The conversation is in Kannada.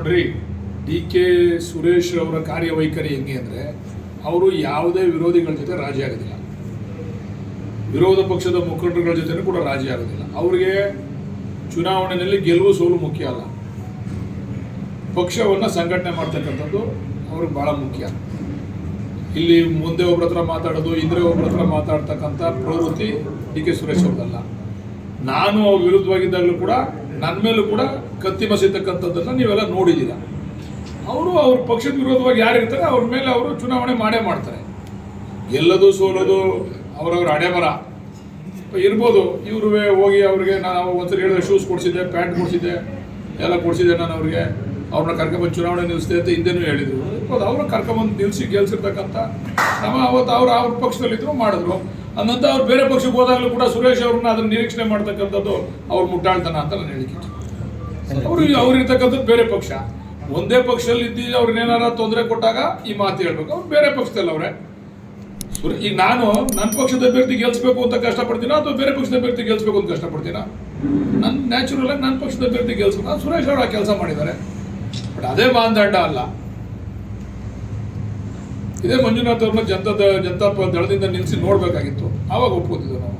ನೋಡ್ರಿ, ಡಿ ಕೆ ಸುರೇಶ್ ಅವರ ಕಾರ್ಯವೈಖರಿ ಹೆಂಗೆ ಅಂದರೆ, ಅವರು ಯಾವುದೇ ವಿರೋಧಿಗಳ ಜೊತೆ ರಾಜಿ ಆಗೋದಿಲ್ಲ. ವಿರೋಧ ಪಕ್ಷದ ಮುಖಂಡರುಗಳ ಜೊತೆನೂ ಕೂಡ ರಾಜಿ ಆಗೋದಿಲ್ಲ. ಅವರಿಗೆ ಚುನಾವಣೆಯಲ್ಲಿ ಗೆಲುವು ಸೋಲು ಮುಖ್ಯ ಅಲ್ಲ. ಪಕ್ಷವನ್ನು ಸಂಘಟನೆ ಮಾಡ್ತಕ್ಕಂಥದ್ದು ಅವ್ರಿಗೆ ಭಾಳ ಮುಖ್ಯ. ಇಲ್ಲಿ ಮುಂದೆ ಒಬ್ಬರ ಹತ್ರ ಮಾತಾಡೋದು ಹಿಂದೆ ಒಬ್ಬರ ಹತ್ರ ಮಾತಾಡ್ತಕ್ಕಂಥ ಪ್ರವೃತ್ತಿ ಡಿ ಕೆ ಸುರೇಶ್ ಅವ್ರದ್ದಲ್ಲ. ನಾನು ಅವ್ರ ವಿರುದ್ಧವಾಗಿದ್ದಾಗಲೂ ಕೂಡ ನನ್ನ ಮೇಲೂ ಕೂಡ ಕತ್ತಿ ಬಸಿತಕ್ಕಂಥದ್ದನ್ನು ನೀವೆಲ್ಲ ನೋಡಿದ್ದೀರ? ಅವರು ಅವ್ರ ಪಕ್ಷದ ವಿರೋಧವಾಗಿ ಯಾರಿರ್ತಾರೆ, ಅವ್ರ ಮೇಲೆ ಅವರು ಚುನಾವಣೆ ಮಾಡೇ ಮಾಡ್ತಾರೆ. ಗೆಲ್ಲೋದು, ಸೋಲೋದು, ಅವರವ್ರ ಹಣೆಬರ. ಇರ್ಬೋದು ಇವರು ಹೋಗಿ ಅವ್ರಿಗೆ ನಾನು ಒಂದ್ಸರಿ ಹೇಳಿದ್ರೆ ಶೂಸ್ ಕೊಡಿಸಿದ್ದೆ ಪ್ಯಾಂಟ್ ಕೊಡಿಸಿದ್ದೆ, ಎಲ್ಲ ಕೊಡಿಸಿದ್ದೆ ನಾನು ಅವ್ರಿಗೆ. ಅವ್ರನ್ನ ಕರ್ಕೊಂಬಂದು ಚುನಾವಣೆ ನಿಲ್ಲಿಸಿದೆ ಅಂತ ಹಿಂದೆನೂ ಹೇಳಿದರು. ಇರ್ಬೋದು ಅವ್ರನ್ನ ಕರ್ಕೊಂಬಂದು ನಿಲ್ಲಿಸಿ ಗೆಲ್ಸಿರ್ತಕ್ಕಂಥ ನಮ್ಮ ಅವತ್ತು ಅವ್ರು ಅವ್ರ ಪಕ್ಷದಲ್ಲಿದ್ದರೂ ಮಾಡಿದ್ರು. ಅನ್ನಂತ ಅವ್ರು ಬೇರೆ ಪಕ್ಷಕ್ಕೆ ಹೋದಾಗಲೂ ಕೂಡ ಸುರೇಶ್ ಅವ್ರನ್ನ ಅದನ್ನು ನಿರೀಕ್ಷಣೆ ಮಾಡ್ತಕ್ಕಂಥದ್ದು ಅವ್ರ ಮುಟ್ಟಾಳ್ತನ ಅಂತ ನಾನು ಹೇಳಿಕೆ ಅವರು ಅವ್ರಿರ್ತಕ್ಕಂಥದ್ದು ಬೇರೆ ಪಕ್ಷ. ಒಂದೇ ಪಕ್ಷದಲ್ಲಿ ಇದ್ದು ಅವ್ರನ್ನೇನಾರ ತೊಂದರೆ ಕೊಟ್ಟಾಗ ಈ ಮಾತು ಹೇಳ್ಬೇಕು. ಅವ್ರು ಬೇರೆ ಪಕ್ಷದಲ್ಲಿ ಅವ್ರೆ. ಈಗ ನಾನು ನನ್ನ ಪಕ್ಷದ ಅಭ್ಯರ್ಥಿ ಗೆಲ್ಸ್ಬೇಕು ಅಂತ ಕಷ್ಟಪಡ್ತೀನ ಅಥವಾ ಬೇರೆ ಪಕ್ಷದ ಅಭ್ಯರ್ಥಿ ಗೆಲ್ಸ್ಬೇಕು ಅಂತ ಕಷ್ಟಪಡ್ತೀನ? ನನ್ನ ನ್ಯಾಚುರಲ್ ಆಗಿ ನನ್ನ ಪಕ್ಷದ ಅಭ್ಯರ್ಥಿ ಗೆಲ್ಸ್ಬೇಕು. ಸುರೇಶ್ ಅವರು ಆ ಕೆಲಸ ಮಾಡಿದ್ದಾರೆ. ಬಟ್ ಅದೇ ಮಾನದಂಡ ಅಲ್ಲ. ಇದೇ ಮಂಜುನಾಥ್ ಅವ್ರನ್ನ ಜನತಾ ಜನತಾ ದಳದಿಂದ ನಿಲ್ಲಿಸಿ ನೋಡ್ಬೇಕಾಗಿತ್ತು. ಆವಾಗ ಒಪ್ಕೋತಿದ್ದೆ ನಾವು?